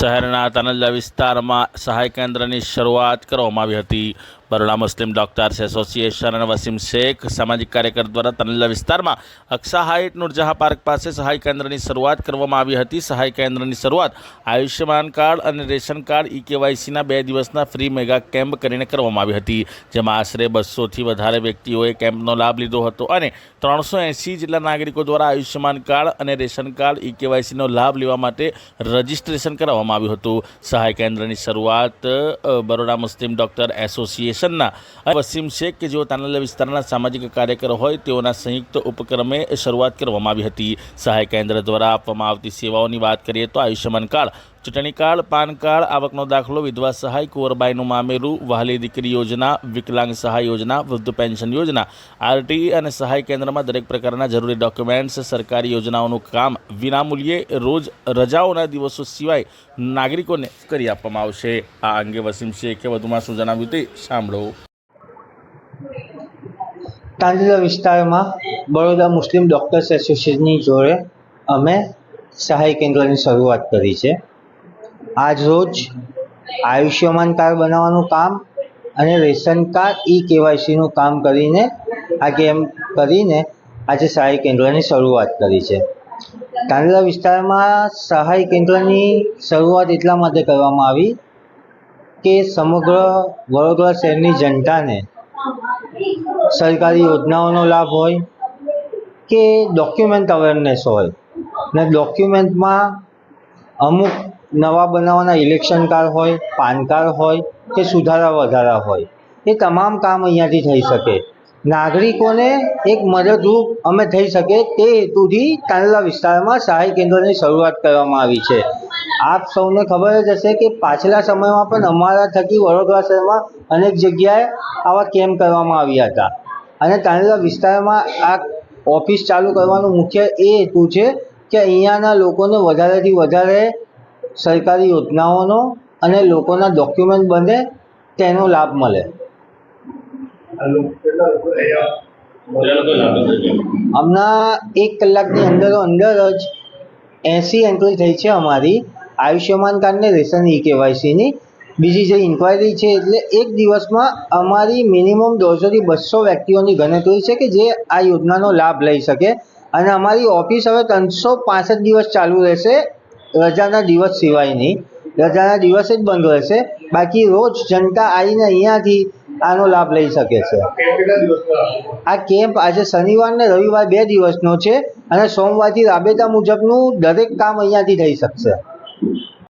શહેરના તાનલ્લા વિસ્તારમાં સહાય કેન્દ્રની શરૂઆત કરવામાં આવી હતી. બરોડા મુસ્લિમ ડોક્ટર્સ એસોસિએશન અને વસીમ શેખ સામાજિક કાર્યકર દ્વારા તાનલ્લા વિસ્તારમાં અક્ષા હાઇટ નુરજહાં પાર્ક પાસે સહાય કેન્દ્રની શરૂઆત કરવામાં આવી હતી. સહાય કેન્દ્રની શરૂઆત આયુષ્યમાન કાર્ડ અને રેશન કાર્ડ ઈ કેવાયસીના બે દિવસના ફ્રી મેગા કેમ્પ કરીને કરવામાં આવી હતી, જેમાં આશરે બસોથી વધારે વ્યક્તિઓએ કેમ્પનો લાભ લીધો હતો અને ત્રણસો એંસી જેટલા નાગરિકો દ્વારા આયુષ્યમાન કાર્ડ અને રેશન કાર્ડ ઈ કેવાયસીનો લાભ લેવા માટે રજિસ્ટ્રેશન કરાવવામાં આવ્યું હતું. સહાય કેન્દ્રની શરૂઆત બરોડા મુસ્લિમ ડોક્ટર એસોસિએશનના વસીમ શેખ કે જેઓ તાનાલા વિસ્તારના સામાજિક કાર્યકર હોય, તેઓના સંયુક્ત ઉપક્રમે શરૂઆત કરવામાં આવી હતી. સહાય કેન્દ્ર દ્વારા આપવામાં આવતી સેવાઓની વાત કરીએ તો આયુષ્યમાન કાર્ડ ચૂંટણી કાર્ડ પાન કાર્ડ આવકનો દાખલો, વિધવા સહાય, કુંવરબાઈનું મામેરું, વહાલી દીકરી યોજના, વિકલાંગ સહાય યોજના, વૃદ્ધ પેન્શન યોજના. આરટી અને સહાય કેન્દ્રમાં દરેક પ્રકારના જરૂરી ડોક્યુમેન્ટ્સ, સરકારી યોજનાઓનું કામ વિનામૂલ્યે રોજ રજાઓના દિવસો સિવાય નાગરિકોને કરી આપવામાં આવશે. આ અંગે વસીમ શેખે વધુમાં શું જણાવ્યું તે સાંભળો. તાંડલા વિસ્તારમાં બરોડા મુસ્લિમ ડૉક્ટર્સ એસોસિએશનની જોડે અમે સહાય કેન્દ્રની શરૂઆત કરી છે. આજ રોજ આયુષ્યમાન કાર્ડ બનાવવાનું કામ અને રેશન કાર્ડ ઈ કેવાયસીનું કામ કરીને આ કેમ કરીને આજે સહાય કેન્દ્રની શરૂઆત કરી છે. તાંડલા વિસ્તારમાં સહાય કેન્દ્રની શરૂઆત એટલા માટે કરવામાં આવી કે સમગ્ર વડોદરા શહેરની જનતાને સરકારી યોજનાઓનો લાભ હોય કે ડોક્યુમેન્ટ અવેરનેસ હોય. ને ડોક્યુમેન્ટમાં અમુક નવા બનાવવાના ઇલેક્શન કાર્ડ હોય, પાન કાર્ડ હોય કે સુધારા વધારા હોય, એ તમામ કામ અહીંયાથી થઈ શકે. નાગરિકોને એક મદદરૂપ અમે થઈ શકે તે હેતુથી તાંડલા વિસ્તારમાં સહાય કેન્દ્રની શરૂઆત કરવામાં આવી છે. આપ સૌને ખબર જ હશે કે પાછલા સમયમાં પણ અમારા થકી વડોદરા શહેરમાં અનેક જગ્યાએ આવા કેમ્પ કરવામાં આવ્યા હતા. અને તાંડલા વિસ્તારમાં આ ઓફિસ ચાલુ કરવાનું મુખ્ય એ હેતુ છે કે અહીંયાના લોકોને વધારેથી વધારે સરકારી યોજનાઓનો અને લોકોના ડોક્યુમેન્ટ બને તેનો લાભ મળે. હમણાં એક કલાકની અંદર અંદર જ એંસી એન્ટ્રી થઈ છે અમારી આયુષ્યમાન કાર્ડ ને રેશન ઈ કેવાયસીની બીજી જે ઇન્ક્વાયરી છે એટલે એક દિવસમાં અમારી મિનિમમ દોઢસોથી બસો વ્યક્તિઓની ગણતરી છે કે જે આ યોજનાનો લાભ લઈ શકે. અને અમારી ઓફિસ હવે ત્રણસો પાસઠ દિવસ ચાલુ રહેશે. રજાના દિવસ સિવાયની રજાના દિવસે જ બંધ રહેશે. બાકી રોજ જનતા આવીને અહીંયાથી આનો લાભ લઈ શકે છે. આ કેમ્પ આજે શનિવાર ને રવિવાર બે દિવસનો છે અને સોમવારથી રાબેતા મુજબનું દરેક કામ અહીંયાથી થઈ શકશે.